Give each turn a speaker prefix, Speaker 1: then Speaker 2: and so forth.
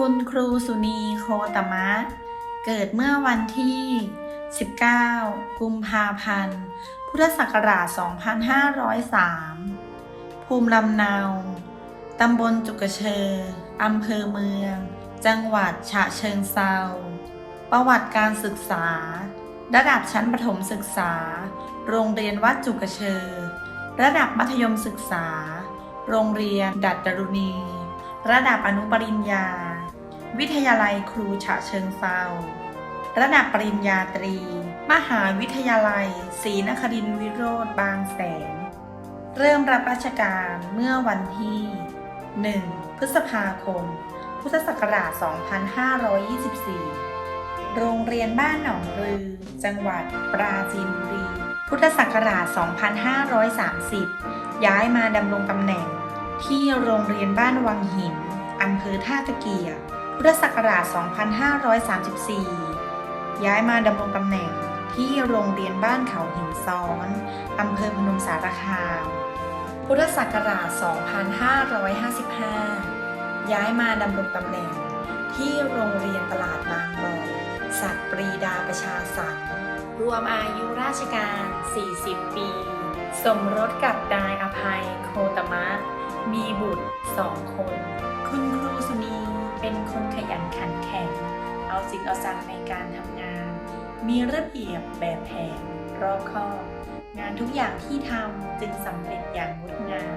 Speaker 1: คุณครูสุนีโคตมะ เกิดเมื่อวันที่ 19 กุมภาพันธ์ พุทธศักราช 2503 ภูมิลำเนา ตำบลจุกเชออำเภอเมือง จังหวัดฉะเชิงเซา ประวัติการศึกษา ระดับชั้นประถมศึกษา โรงเรียนวัดจุกเชอ ระดับมัธยมศึกษา โรงเรียนดัดดารุณี ระดับอนุปริญญา วิทยาลัยครูฉะเชิงเซาระดับปริญญาตรี มหาวิทยาลัยศรีนครินทรวิโรธบางแสน เริ่มรับราชการเมื่อวันที่ 1 พฤษภาคม พุทธศักราช 2524 โรงเรียนบ้านหนองรือ จังหวัดปราจีนบุรี พุทธศักราช 2530 ย้ายมาดำรงตำแหน่งที่โรงเรียนบ้านวังหินอำเภอท่าตะเกียบ พุทธศักราช 2534 ย้ายมาดำรงตำแหน่งที่โรงเรียนบ้านเขาหินซ้อนอำเภอพนมสารคาม พุทธศักราช 2555 ย้ายมาดำรงตำแหน่งที่โรงเรียนตลาดบางบ่อสัตว์ปรีดาประชาสรรค์รวมอายุราชการ 40 ปี สมรสกับนายอภัยโคตมะ มีบุตรสองคน ยันขันแข็ง เอาจริงเอาจังในการทำงาน มีระเบียบแบบแผนรอบคอบ งานทุกอย่างที่ทำจึงสำเร็จอย่างงดงาม